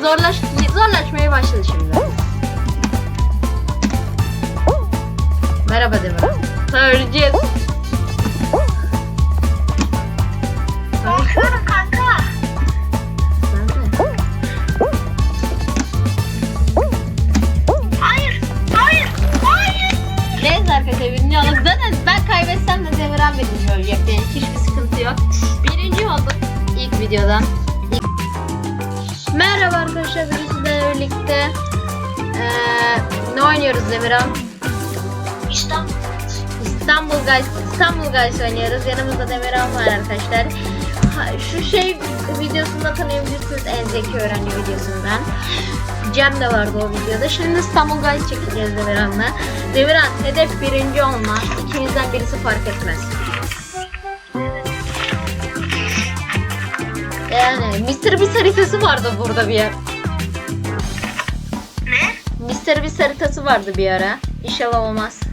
zorlaş İstanbul Guys oynuyoruz. Yanımızda Demirhan var arkadaşlar. Ha, şu şey videosunda tanıyabilirsiniz en zeki öğrenci videosundan. Cem de vardı o videoda. Şimdi İstanbul Guys çekeceğiz Demirhan'la. Demirhan hedef birinci olma. İkimizden birisi fark etmez. Yani Mr. Beast haritası vardı burada bir yer. Ne? Mr. Beast haritası vardı bir ara. İnşallah olmaz.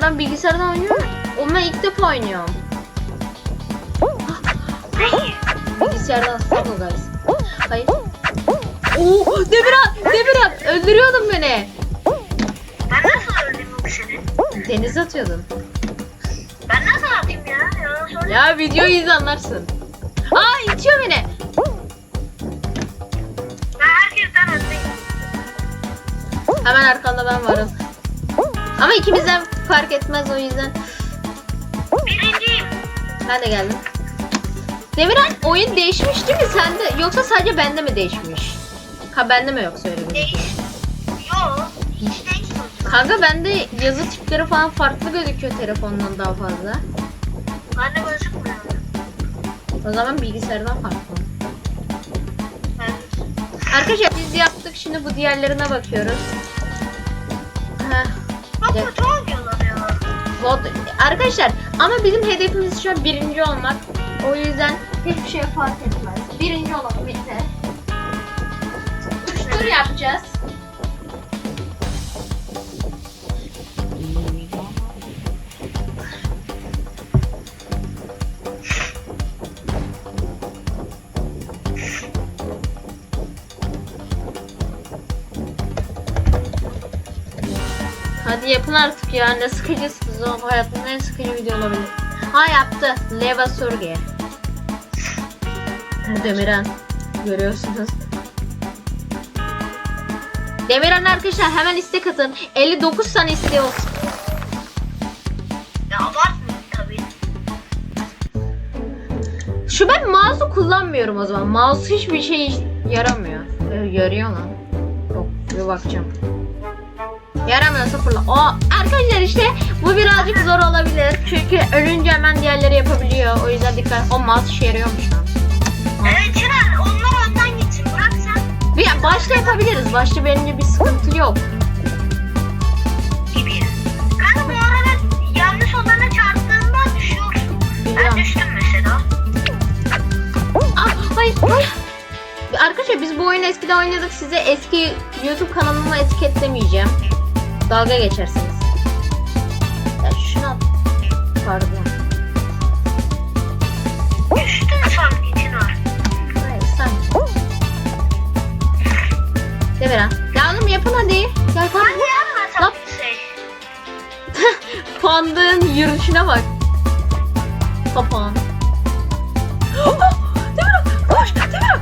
Ya ben bilgisayardan oynuyorum. O ben ilk defa oynuyorum. Bilgisayardan Stumble Guys. Hayır. Oo, Demirhan, Demirhan öldürüyordun beni. Ben nasıl öldüm bu seni? Denize atıyordun. Ben nasıl atayım ya? Yalan. Ya videoyu izle anlarsın. Aa itiyor beni. Ben herkesten öndeyim. Hemen arkanda ben varım. Ama ikimizden fark etmez o yüzden. Birinciyim. Ben de geldim. Demirhan oyun değişmiş değil mi sende? Yoksa sadece bende mi değişmiş? Ha bende mi yoksa öyle bir şey? Değiş. Yo. Hiç değişmiyor. Kanka bende yazı tipleri falan farklı gözüküyor telefondan daha fazla. Bende gözükmüyor. O zaman bilgisayardan farklı. Evet. Arkadaşlar biz yaptık şimdi bu diğerlerine bakıyoruz. Heh. Çok Evet. Vod- Arkadaşlar ama bizim hedefimiz şu an birinci olmak. O yüzden hiçbir şey fark etmez. Birinci olalım bitti. Üç tur yapacağız. Hadi yapın artık ya. Ne sıkıcısınız o. Hayatımda en sıkıcı video olabilir. Ha yaptı. Leva Surge. Demirhan. Görüyorsunuz. Demirhan arkadaşlar hemen istek atın. 59 tane isteği olsun. Ya tabii. Şu ben mouse'u kullanmıyorum o zaman. Mouse hiçbir şey yaramıyor. Ee, yarıyor lan. Yok bir bakacağım. Yaramıyorsa fırla. O arkadaşlar işte birazcık zor olabilir. Çünkü ölünce hemen diğerleri yapabiliyor. O yüzden dikkat. O mouse işe yarıyormuş lan. Evet Çınar onlar önden gitsin. Bırak sen Bir başta yapabiliriz. Başta benim bir sıkıntı yok. gibi. Kanka bu arada yanlış olana çarptığında düşüyorsun. Ben düştüm mesela. Ah, hayır, hayır. Arkadaşlar biz bu oyunu eskiden oynadık. Size eski YouTube kanalımı etiketlemeyeceğim. Dalga geçersiniz. Pardon. Düştün sanki Çınar. Hayır sen. Demirhan. Ya oğlum yapın hadi. Gel Hadi kalk. yapma Lan. tabii şey. Pandığın yürüyüşüne bak. Kapağın. Demirhan koş Demirhan.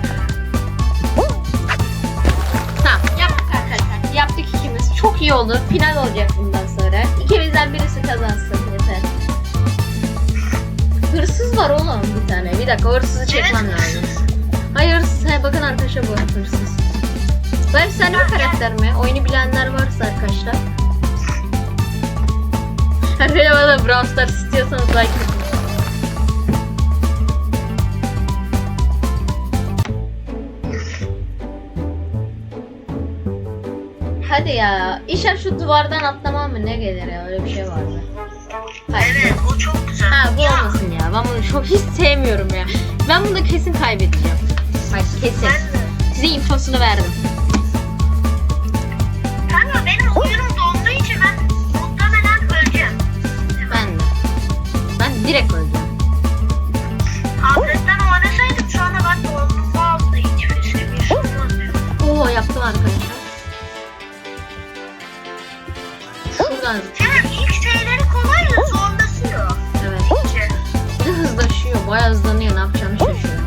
Tamam yaptık arkadaşlar. Yaptık ikimiz. Çok iyi oldu. Final olacak bundan sonra. İkimizden birisi kazansın. Hırsız var oğlum bir tane. Bir dakika hırsızı çekmem lazım. Hayır hırsız. He, bakın arkadaşlar bu hırsız. Bu efsane bir karakter mi? Oyunu bilenler varsa arkadaşlar. Arkadaşlar bana Brawl Stars istiyorsanız like atın. hadi ya. İnşallah şu duvardan atlamam mı ne gelir ya öyle bir şey vardı. Hayır. Evet o çok güzel. Ha bu Ya, olmasın ya. Ben bunu çok hiç sevmiyorum ya. Ben bunu da kesin kaybedeceğim. Bak kesin. Size infosunu verdim. Kanka benim oyunum donduğu için ben muhtemelen öleceğim. Ben de. Ben direkt öleceğim. Tabletten oynasaydım şu anda ben. Hiçbir şey bir şey olmazdı. Oo yaptım arkadaşlar. Şuradan Bayağı hızlanıyor. Ne yapacağını şaşırıyor.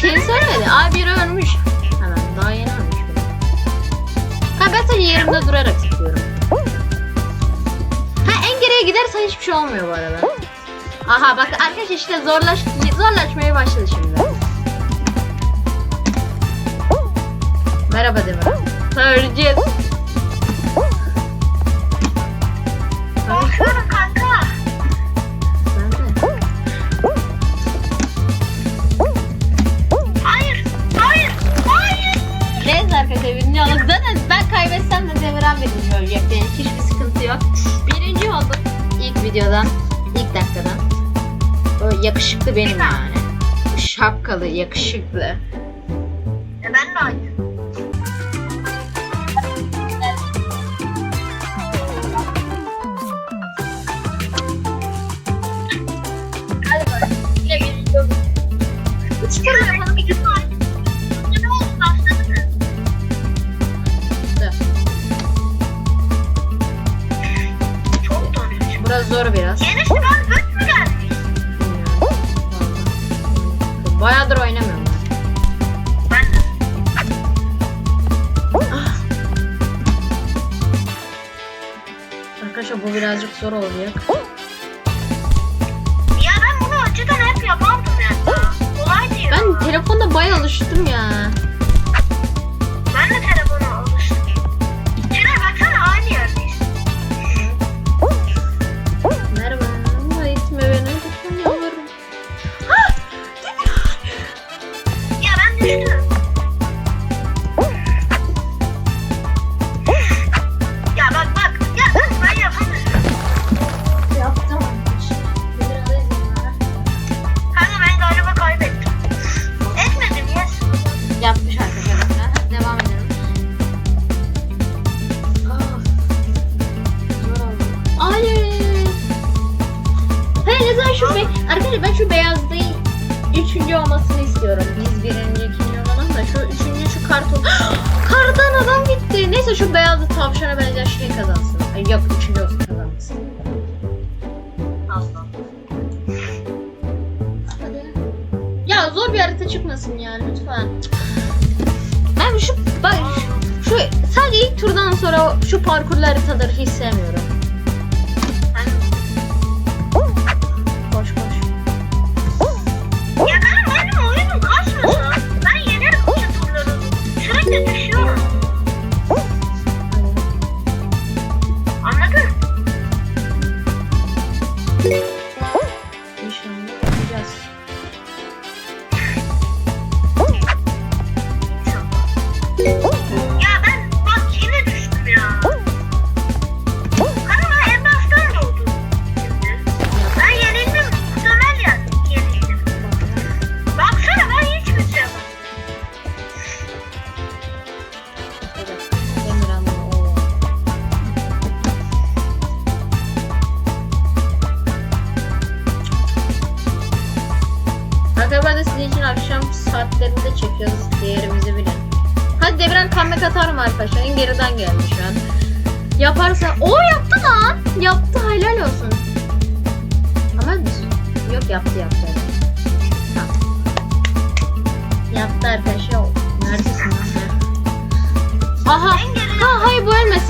Kim söylemedi? Aa biri ölmüş. Hemen daha yeni ölmüş. Ha ben sadece yerimde durarak sıkıyorum. Ha en geriye gidersen hiçbir şey olmuyor bu arada. Aha bak arkadaşlar işte zorlaş zorlaşmaya başladı şimdi. Merhaba Demir. Öleceğiz. Birinci olacak. Yani hiçbir sıkıntı yok. Birinci olduk ilk videodan, ilk dakikadan. O yakışıklı benim yani. Şapkalı, yakışıklı. Zor biraz. Yenisi ben göt mü gelmiş? Bayağıdır oynamıyorum de. Arkadaşlar bu birazcık zor olacak. Ya ben bunu önceden hep yapardım ya. Kolay değil. Ben telefonda bayağı alıştım ya. Zor bir harita çıkmasın yani lütfen. Ben şu bak şu sadece ilk turdan sonra şu parkurlu haritaları hiç sevmiyorum.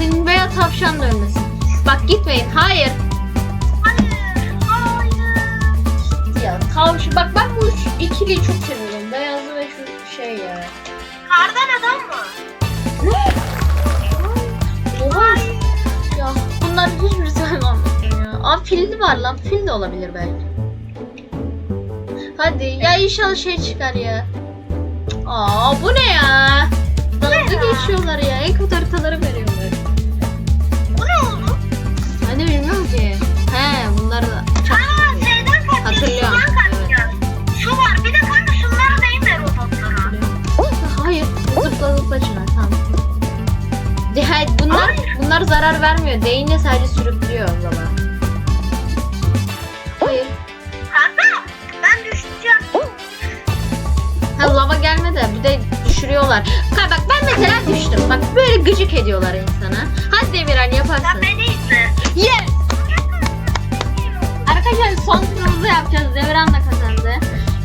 Ölmesin veya tavşan da ölmesin. Bak gitmeyin. Hayır. Hayır. Hayır. Ya tavşan. Bak ben bu üç- ikiliyi çok seviyorum. Beyazlı ve şu şey ya. Kardan adam mı? Oha. Ya bunlar hiçbir sevmem ya. Aa filli var lan. Fil de olabilir belki. Hadi ya inşallah şey çıkar ya. Aa bu ne ya? dalga geçiyorlar ya. En kötü haritaları veriyorlar. Vermiyor. Değince sadece sürüklüyor o zaman. Hayır. Kanka ben düşeceğim. Ha lava gelmedi bir de düşürüyorlar. Ha bak ben mesela düştüm. Bak böyle gıcık ediyorlar insana. Hadi Demirhan Sen yaparsın. beni izle. Yes! Arkadaşlar son turumuzu yapacağız. Demirhan da kazandı.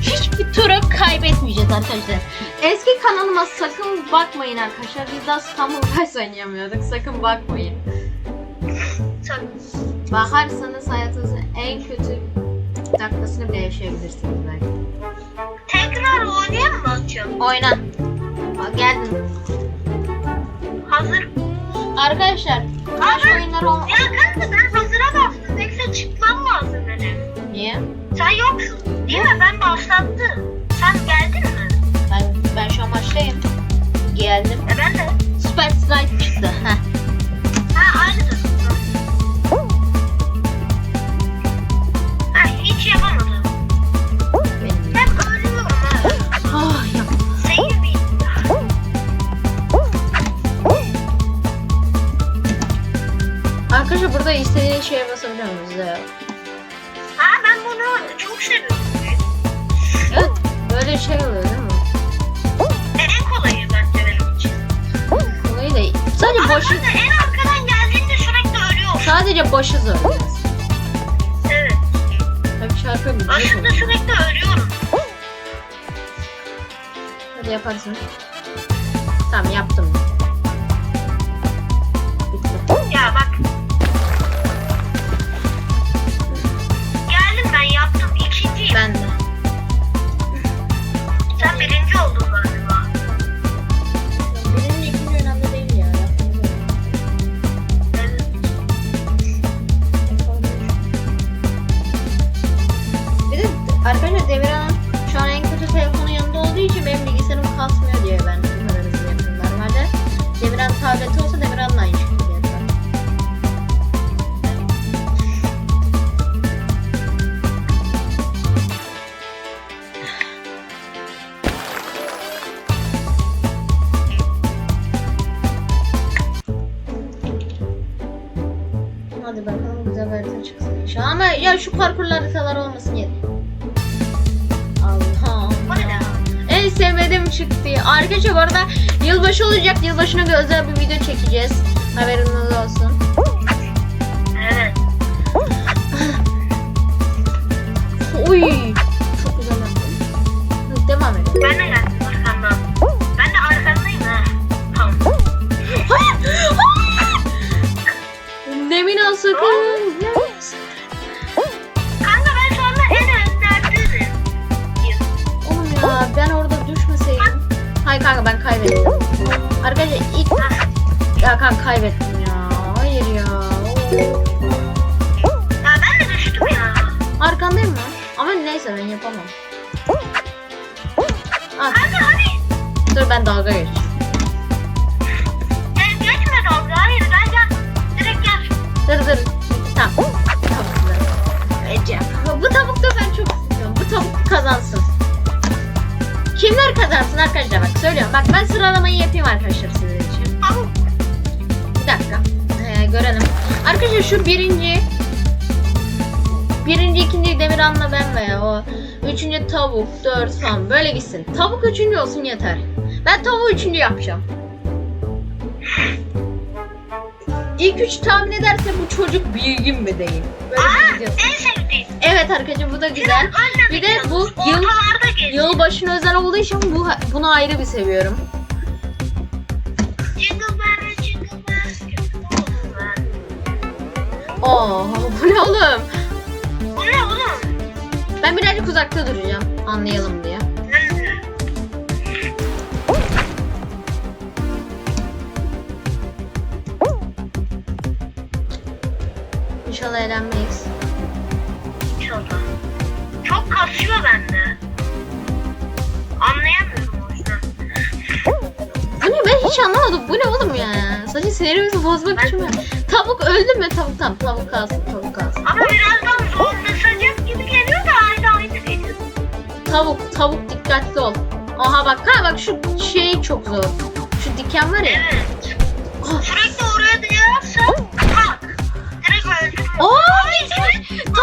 Hiçbir turu kaybetmeyeceğiz arkadaşlar. Eski kanalıma sakın bakmayın arkadaşlar. Biz daha İstanbul Kays oynayamıyorduk. Sakın bakmayın. Sen Bakarsanız hayatınızın en kötü dakikasını bile yaşayabilirsiniz belki. tekrar oynayalım mı akşam? Oyna. Bak geldim. Hazır. Arkadaşlar Crash Abi. oyunları ol... Ya kanka ben hazıra bastım. Yoksa çıkmam lazım benim. Niye? Sen yoksun değil mi? Ben başlattım. Sen geldin mi? Ben, ben şu an maçtayım. Geldim. E ben de. Super Strike çıktı. Heh. Ha aynı ya? Ha ben bunu çok seviyorum. Evet. Böyle şey oluyor değil mi? En kolayı bence benim için. Olayı da sadece Ama başı de en arkadan geldiğinde sürekli ölüyorum. sadece başı zor. Evet. Tabii şarkı güzel Başında oluyor. sürekli ölüyorum. Hadi yaparsın. Tamam yaptım. Bitti. Ya bak. Ya şu parkurlu haritalar olmasın yeter. Allah. En sevmediğim çıktı. Arkadaşlar bu arada yılbaşı olacak. Yılbaşına bir özel bir video çekeceğiz. Haberiniz olsun. Evet. Uy. Çok güzel yaptım. Devam edelim. Ben de geldim arkandan. Ben de arkandayım ha. Tamam. Hayır. Hayır. Demin al sakın. Hayır kanka ben kaybettim. Arkadaşlar ilk... Ya kanka kaybettim ya. Hayır ya. Ya ben de düştüm ya. Arkandayım mı? Ama neyse ben yapamam. Ah, Kanka hadi. dur ben dalga geçeceğim. Gel geçme dalga. Hayır gel gel. Direkt gel. Dur dur. Tamam. Tavuklar. Ece. Bu tavuk da ben çok istiyorum. Bu tavuk kazansın. Kimler kazansın arkadaşlar bak söylüyorum. Bak ben sıralamayı yapayım arkadaşlar sizin için. Bir dakika. Ee, görelim. Arkadaşlar şu birinci Birinci, ikinci Demirhan'la ben veya o üçüncü tavuk, dört falan böyle gitsin. Tavuk üçüncü olsun yeter. Ben tavuğu üçüncü yapacağım. İlk üç tahmin ederse bu çocuk bilgin mi değil? Böyle Aa en sevdiğim. Evet arkadaşlar bu da güzel. Bir de bu yıl geziyor. yılbaşına özel olduğu için bu bunu ayrı bir seviyorum. Oo bu ne oğlum? Bu ne oğlum? Ben birazcık uzakta duracağım anlayalım diye. İnşallah eğlenmeyiz. İnşallah. Çok kasıyor bende. Anlayamıyorum o yüzden. Bu ne ben hiç anlamadım. Bu ne oğlum ya? Sadece sinirimizi bozmak için mi? Tavuk öldü mü? Tavuk tamam. Tavuk kalsın. Tavuk kalsın. Ama birazdan zorlaşacak gibi geliyor da aynı aynı geliyor. Tavuk. Tavuk dikkatli ol. Aha bak. Ha bak şu şey çok zor. Şu diken var ya. Evet. Ah. Sürekli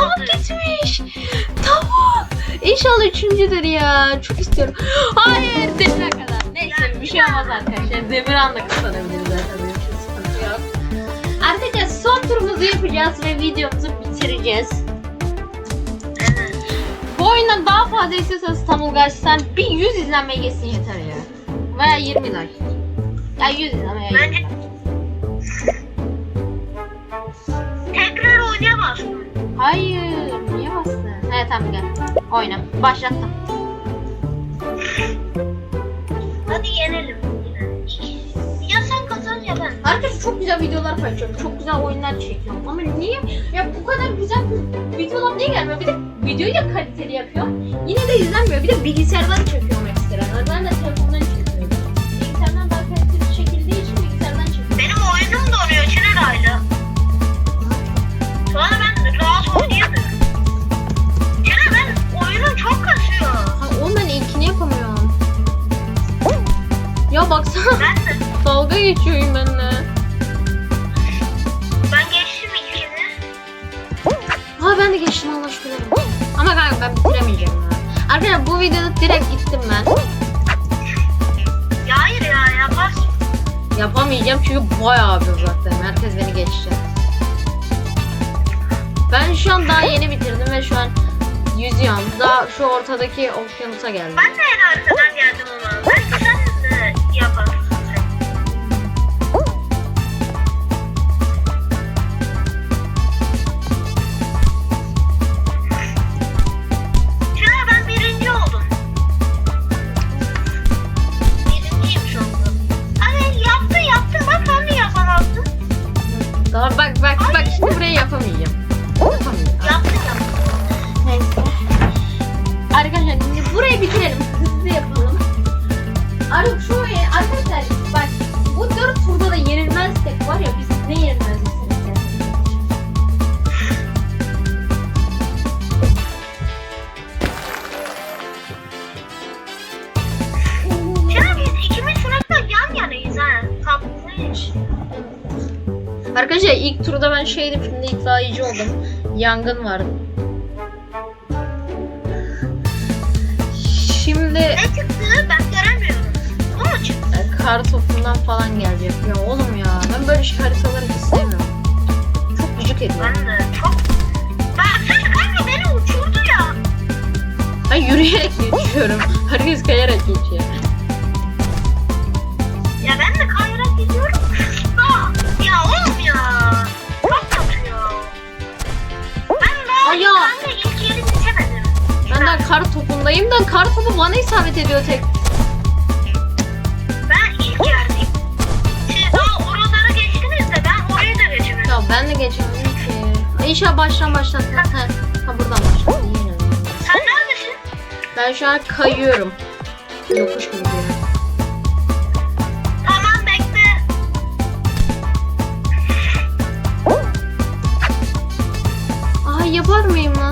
Tavuk gitmiş. Tavuk. İnşallah üçüncüdür ya. Çok istiyorum. Hayır demire kadar. Neyse bir şey olmaz arkadaşlar. Demir anda kazanabiliriz zaten. Sıkıntı yok. Arkadaşlar son turumuzu yapacağız ve videomuzu bitireceğiz. Evet. Bu oyundan daha fazla istiyorsanız Tamul Guys'tan bir 100 izlenmeye geçsin yeter ya. Veya 20 like. Ya 100 izlenmeye Bence Hayır. Niye bastın? Evet tamam gel. Oyna. Başlattım. Hadi yenelim. Ya sen kazan ya ben. Arkadaşlar çok güzel videolar paylaşıyorum. Çok güzel oyunlar çekiyorum. Ama niye? Ya bu kadar güzel videolar niye gelmiyor? Bir de videoyu da kaliteli yapıyorum. Yine de izlenmiyor. Bir de bilgisayardan çekiyorum ekstra. Ben de telefondan dalga geçiyorum benimle. Ben geçtim ikini. Ha ben de geçtim Allah şükür. Ama kanka ben bitiremeyeceğim ya. Arkadaşlar bu videoda direkt gittim ben. Ya hayır ya yaparsın. Yapamayacağım çünkü bayağı bir uzaktayım. Herkes beni geçti. Ben şu an daha yeni bitirdim ve şu an yüzüyorum. Daha şu ortadaki okyanusa geldim. Ben de en arkadan geldim ama. Yangın vardı. Şimdi Ne çıktı ben göremiyorum. Bu mu çıktı? kar topundan falan gelecek. Ya oğlum ya ben böyle şey haritaları hiç sevmiyorum. Çok gıcık ediyor. Ben de çok... Baksana kanka beni uçurdu ya. Ben yürüyerek geçiyorum. Herkes kayarak geçiyor. Ben daha kar topundayım da kar topu bana isabet ediyor tek. Ben ilk yerdeyim. Siz daha oraları geçtiniz de ben orayı da geçemedim. Ya ben de geçemedim ki. İnşallah baştan başlatma. Ha, ha buradan başlat. Yine. Sen neredesin? Ben şu an kayıyorum. Yokuş gibi. Tamam bekle. Ay yapar mıyım lan?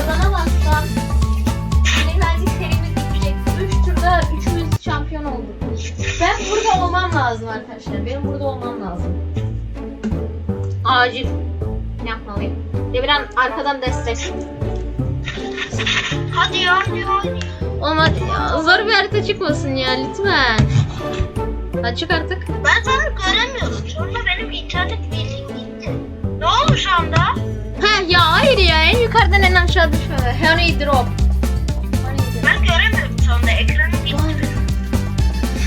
Bu turu kazanamazsam Demirhan'cık serimiz. 3 turda üçümüz şampiyon olduk. Ben burada olmam lazım arkadaşlar. Benim burada olmam lazım. Acil. Ne yapmalıyım? Demirhan arkadan destek. Hadi hadi hadi. Ya. Zor bir harita çıkmasın ya lütfen. Hadi çık artık. Ben sana göremiyorum. Sonra benim internet bildiğim gitti. Ne oldu şu anda? Heh ya hayır ya en yukarıdan en aşağı düşme. Honey drop. Ben göremiyorum sonra ekranım gitti.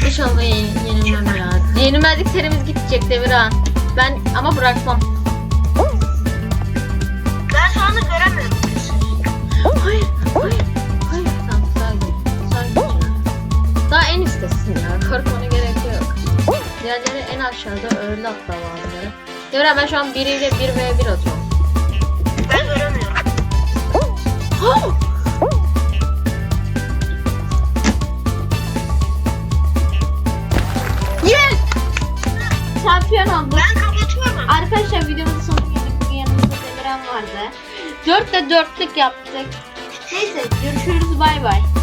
İnşallah ye- yenilmem ya. Yenilmezlik serimiz gidecek Demirhan. Ben ama bırakmam. Ben şu anda göremiyorum. Hayır, hayır, hayır. Tamam, sakin. Sakin. Daha en üsttesin ya. Korkmana gerek yok. Diğerleri en aşağıda öyle. bazıları. Devre ben şu an biriyle 1 ve 1 atıyorum. Demirhan vardı. 4'te 4'lük yaptık. Neyse görüşürüz bay bay.